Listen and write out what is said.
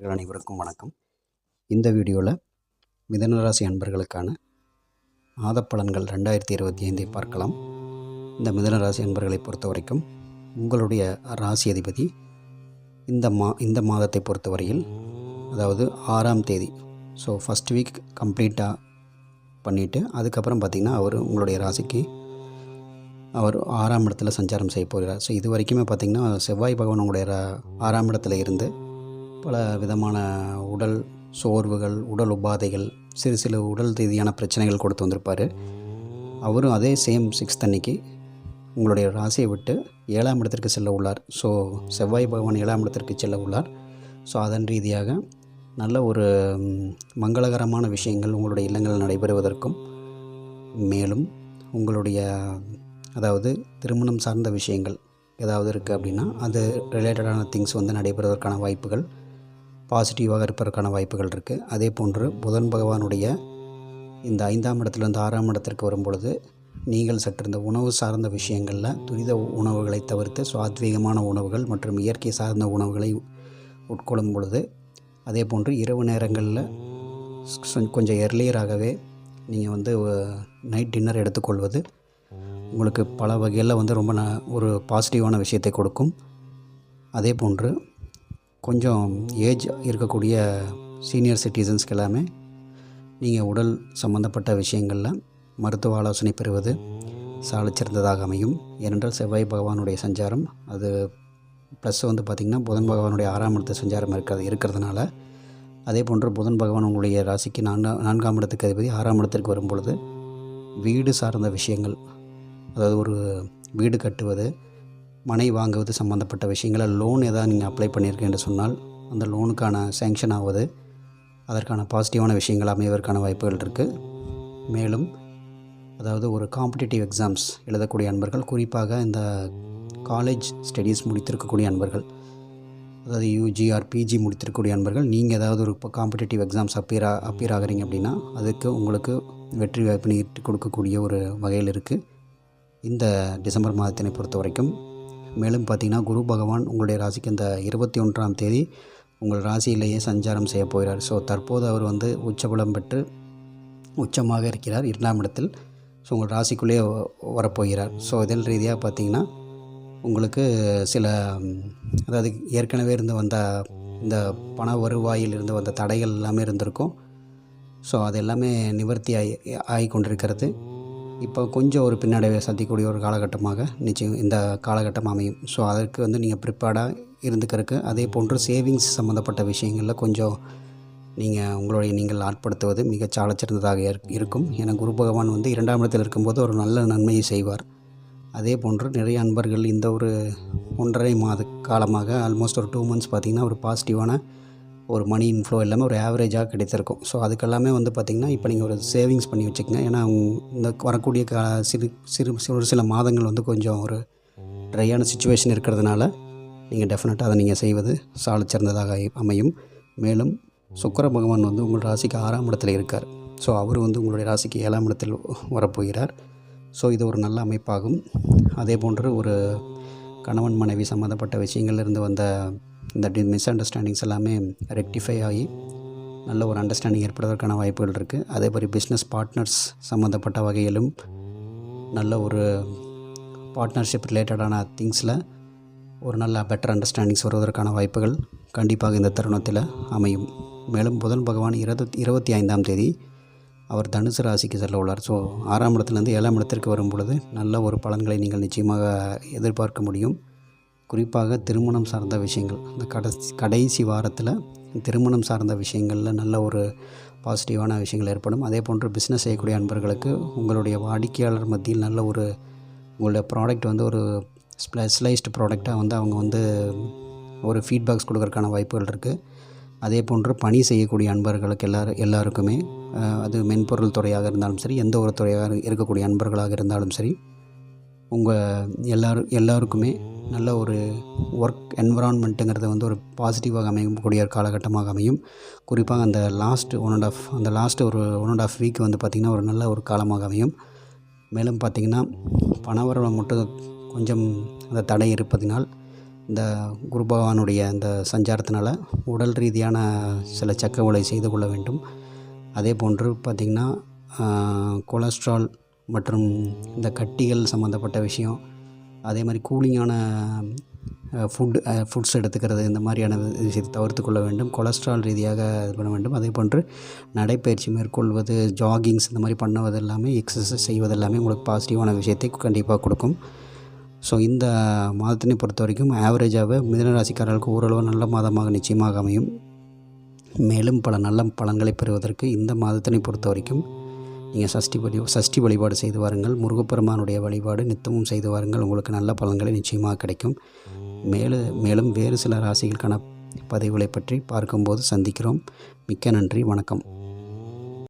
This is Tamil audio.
நேயர்கள் அனைவருக்கும் வணக்கம். இந்த வீடியோவில் மிதனராசி அன்பர்களுக்கான மாதப்பலன்கள் ரெண்டாயிரத்தி இருபத்தி ஐந்தை பார்க்கலாம். இந்த மிதனராசி அன்பர்களை பொறுத்த வரைக்கும் உங்களுடைய ராசி அதிபதி இந்த மா இந்த மாதத்தை பொறுத்தவரையில் அதாவது ஆறாம் தேதி ஸோ ஃபஸ்ட் வீக் கம்ப்ளீட்டாக பண்ணிவிட்டு அதுக்கப்புறம் பார்த்திங்கன்னா அவர் உங்களுடைய ராசிக்கு அவர் ஆறாம் இடத்துல சஞ்சாரம் செய்ய போகிறார் ஸோ இது வரைக்குமே பார்த்திங்கன்னா செவ்வாய் பகவான் உங்களுடைய ரா- ஆறாம் இடத்துல இருந்து பல விதமான உடல் சோர்வுகள் உடல் உபாதைகள் சிறு சிறு உடல் ரீதியான பிரச்சனைகள் கொடுத்து வந்திருப்பார். அவரும் அதே சேம் சிக்ஸ்த் அன்னைக்கு உங்களுடைய ராசியை விட்டு ஏழாம் இடத்திற்கு செல்ல உள்ளார். ஸோ செவ்வாய் பகவான் ஏழாம் இடத்திற்கு செல்ல உள்ளார். ஸோ அதன் ரீதியாக நல்ல ஒரு மங்களகரமான விஷயங்கள் உங்களுடைய இல்லங்களில் நடைபெறுவதற்கும் மேலும் உங்களுடைய அதாவது திருமணம் சார்ந்த விஷயங்கள் ஏதாவது இருக்குது அப்படின்னா அது ரிலேட்டடான திங்ஸ் வந்து நடைபெறுவதற்கான வாய்ப்புகள் பாசிட்டிவாக இருப்பதற்கான வாய்ப்புகள் இருக்குது அதே போன்று புதன் பகவானுடைய இந்த ஐந்தாம் இடத்துலேருந்து ஆறாம் இடத்திற்கு வரும்பொழுது நீங்கள் சற்று இந்த உணவு சார்ந்த விஷயங்களில் துரித உணவுகளை தவிர்த்து சுவாத்வீகமான உணவுகள் மற்றும் இயற்கை சார்ந்த உணவுகளை உட்கொள்ளும் பொழுது அதே போன்று இரவு நேரங்களில் கொஞ்சம் எர்லியராகவே நீங்கள் வந்து நைட் டின்னர் எடுத்துக்கொள்வது உங்களுக்கு பல வகையில் வந்து ரொம்ப ந ஒரு பாசிட்டிவான விஷயத்தை கொடுக்கும். அதே போன்று கொஞ்சம் ஏஜ் இருக்கக்கூடிய சீனியர் சிட்டிசன்ஸ்க்கு எல்லாமே நீங்கள் உடல் சம்பந்தப்பட்ட விஷயங்களில் மருத்துவ ஆலோசனை பெறுவது சாலச்சிறந்ததாக அமையும். ஏனென்றால் செவ்வாய் பகவானுடைய சஞ்சாரம் அது ப்ளஸ் வந்து பார்த்திங்கன்னா புதன் பகவானுடைய ஆறாம் இடத்து சஞ்சாரம் இருக்கிறது இருக்கிறதுனால அதே போன்று புதன் பகவான் உங்களுடைய ராசிக்கு நான்கா நான்காம் இடத்துக்கு அதிபதி ஆறாம் இடத்திற்கு வரும்பொழுது வீடு சார்ந்த விஷயங்கள் அதாவது ஒரு வீடு கட்டுவது மனை வாங்குவது சம்மந்தப்பட்ட விஷயங்களை லோன் ஏதாவது நீங்கள் அப்ளை பண்ணியிருக்கேன் என்று சொன்னால் அந்த லோனுக்கான சேங்ஷன் ஆவது அதற்கான பாசிட்டிவான விஷயங்கள் அமைவதற்கான வாய்ப்புகள் இருக்குது மேலும் அதாவது ஒரு காம்படிட்டிவ் எக்ஸாம்ஸ் எழுதக்கூடிய அன்பர்கள் குறிப்பாக இந்த காலேஜ் ஸ்டடீஸ் முடித்திருக்கக்கூடிய அன்பர்கள் அதாவது யூஜி ஆர் பிஜி முடித்திருக்கக்கூடிய அன்பர்கள் நீங்கள் ஏதாவது ஒரு இப்போ காம்படிட்டிவ் எக்ஸாம்ஸ் அப்பியர் அப்பியர் ஆகிறீங்க அப்படின்னா அதுக்கு உங்களுக்கு வெற்றி வாய்ப்பு நீட்டு கொடுக்கக்கூடிய ஒரு வகையில் இருக்குது இந்த டிசம்பர் மாதத்தினை பொறுத்த வரைக்கும் மேலும் பார்த்தீங்கன்னா குரு பகவான் உங்களுடைய ராசிக்கு இந்த இருபத்தி ஒன்றாம் தேதி உங்கள் ராசியிலேயே சஞ்சாரம் செய்ய போகிறார். ஸோ தற்போது அவர் வந்து உச்சபலம் பெற்று உச்சமாக இருக்கிறார் இரண்டாம் இடத்தில். ஸோ உங்கள் ராசிக்குள்ளேயே வரப்போகிறார். ஸோ இதன் ரீதியாக பார்த்தீங்கன்னா உங்களுக்கு சில அதாவது ஏற்கனவே இருந்து வந்த இந்த பண வருவாயில் இருந்து வந்த தடைகள் எல்லாமே இருந்திருக்கும். ஸோ அது எல்லாமே நிவர்த்தி ஆகி ஆகி கொண்டிருக்கிறது இப்போ கொஞ்சம் ஒரு பின்னடைவை சந்திக்கக்கூடிய ஒரு காலகட்டமாக நிச்சயம் இந்த காலகட்டம் அமையும். ஸோ அதற்கு வந்து நீங்கள் ப்ரிப்பேர்டாக இருந்துக்கிறதுக்கு அதே போன்று சேவிங்ஸ் சம்மந்தப்பட்ட விஷயங்களில் கொஞ்சம் நீங்கள் உங்களுடைய நீங்கள் ஆட்படுத்துவது மிக சாலச்சிறந்ததாக இருக்- இருக்கும். ஏன்னா குரு பகவான் வந்து இரண்டாம் இடத்தில் இருக்கும்போது ஒரு நல்ல நன்மையை செய்வார். அதே போன்று நிறைய அன்பர்கள் இந்த ஒரு ஒன்றரை மாத காலமாக ஆல்மோஸ்ட் ஒரு டூ மந்த்ஸ் பார்த்திங்கன்னா ஒரு பாசிட்டிவான ஒரு மணி இன்ஃப்ளோ எல்லாமே ஒரு ஆவரேஜாக கிடைத்திருக்கும். ஸோ அதுக்கெல்லாமே வந்து பார்த்திங்கன்னா இப்போ நீங்கள் ஒரு சேவிங்ஸ் பண்ணி வச்சுக்கோங்க. ஏன்னா இந்த வரக்கூடிய கா சிறு சிறு சிறு- ஒரு சில மாதங்கள் வந்து கொஞ்சம் ஒரு ட்ரையான சுச்சுவேஷன் இருக்கிறதுனால நீங்கள் டெஃபினட்டாக அதை நீங்கள் செய்வது சாலச் சிறந்ததாக அமையும். மேலும் சுக்கர பகவான் வந்து உங்கள் ராசிக்கு ஆறாம் இடத்துல இருக்கார். ஸோ அவர் வந்து உங்களுடைய ராசிக்கு ஏழாம் இடத்தில் வரப்போகிறார். ஸோ இது ஒரு நல்ல அமைப்பாகும். அதே போன்று ஒரு கணவன் மனைவி சம்மந்தப்பட்ட விஷயங்கள்லேருந்து வந்த இந்த மிஸ் அண்டர்ஸ்டாண்டிங்ஸ் எல்லாமே ரெக்டிஃபை ஆகி நல்ல ஒரு அண்டர்ஸ்டாண்டிங் ஏற்படுவதற்கான வாய்ப்புகள் இருக்குது அதே மாதிரி பிஸ்னஸ் பார்ட்னர்ஸ் சம்மந்தப்பட்ட வகையிலும் நல்ல ஒரு பார்ட்னர்ஷிப் ரிலேட்டடான திங்ஸில் ஒரு நல்ல பெட்டர் அண்டர்ஸ்டாண்டிங்ஸ் வருவதற்கான வாய்ப்புகள் கண்டிப்பாக இந்த தருணத்தில் அமையும். மேலும் புதன் பகவான் இருபத்தி இருபத்தி ஐந்தாம் தேதி அவர் தனுசு ராசிக்கு செல்ல உள்ளார். ஸோ ஆறாம் இடத்துலேருந்து ஏழாம் இடத்திற்கு வரும் பொழுது நல்ல ஒரு பலன்களை நீங்கள் நிச்சயமாக எதிர்பார்க்க முடியும். குறிப்பாக திருமணம் சார்ந்த விஷயங்கள். இந்த கடைசி கடைசி வாரத்தில் திருமணம் சார்ந்த விஷயங்களில் நல்ல ஒரு பாசிட்டிவான விஷயங்கள் ஏற்படும். அதே போன்று பிஸ்னஸ் செய்யக்கூடிய அன்பர்களுக்கு உங்களுடைய வாடிக்கையாளர் மத்தியில் நல்ல ஒரு உங்களுடைய ப்ராடக்ட் வந்து ஒரு ஸ்பெஷலைஸ்டு ப்ராடக்டாக வந்து அவங்க வந்து ஒரு ஃபீட்பேக்ஸ் கொடுக்கறதுக்கான வாய்ப்புகள் இருக்குது அதே போன்று பணி செய்யக்கூடிய அன்பர்களுக்கு எல்லாரும் எல்லாருக்குமே அது மென்பொருள் துறையாக இருந்தாலும் சரி எந்த ஒரு துறையாக இருக்கக்கூடிய அன்பர்களாக இருந்தாலும் சரி உங்கள் எல்லோரும் எல்லாருக்குமே நல்ல ஒரு ஒர்க் என்விரான்மெண்ட்டுங்கிறது வந்து ஒரு பாசிட்டிவாக அமையக்கூடிய ஒரு காலகட்டமாக அமையும். குறிப்பாக அந்த லாஸ்ட் ஒன் அண்ட் ஆஃப் அந்த லாஸ்ட் ஒரு ஒன் அண்ட் ஆஃப் வீக் வந்து பார்த்திங்கன்னா ஒரு நல்ல ஒரு காலமாக அமையும். மேலும் பார்த்திங்கன்னா பணவரவை மட்டும் கொஞ்சம் அந்த தடை இருப்பதினால் இந்த குரு பகவானுடைய அந்த சஞ்சாரத்தினால் உடல் ரீதியான சில சக்கவலை செய்து கொள்ள வேண்டும். அதே போன்று பார்த்திங்கன்னா கொலஸ்ட்ரால் மற்றும் இந்த கட்டிகள் சம்மந்தப்பட்ட விஷயம் அதே மாதிரி கூலிங்கான ஃபுட் ஃபுட்ஸ் எடுத்துக்கிறது இந்த மாதிரியான விஷயத்தை தவிர்த்து கொள்ள வேண்டும். கொலஸ்ட்ரால் ரீதியாக இது பண்ண வேண்டும். அதே போன்று நடைப்பயிற்சி மேற்கொள்வது ஜாகிங்ஸ் இந்த மாதிரி பண்ணுவது எல்லாமே எக்ஸசைஸ் செய்வது எல்லாமே உங்களுக்கு பாசிட்டிவான விஷயத்தை கண்டிப்பாக கொடுக்கும். ஸோ இந்த மாதத்தினை பொறுத்த வரைக்கும் ஆவரேஜாகவே மிதனராசிக்காரர்களுக்கு ஓரளவு நல்ல மாதமாக நிச்சயமாக அமையும். மேலும் பல நல்ல பலன்களை பெறுவதற்கு இந்த மாதத்தினை பொறுத்த வரைக்கும் நீங்கள் சஷ்டி வழி சஷ்டி வழிபாடு செய்து வாருங்கள். முருகப்பெருமானுடைய வழிபாடு நித்தமும் செய்து வாருங்கள். உங்களுக்கு நல்ல பலன்களை நிச்சயமாக கிடைக்கும். மேலும் மேலும் வேறு சில ராசிகளுக்கான பதிவுகளை பற்றி பார்க்கும்போது சந்திக்கிறோம். மிக்க நன்றி. வணக்கம்.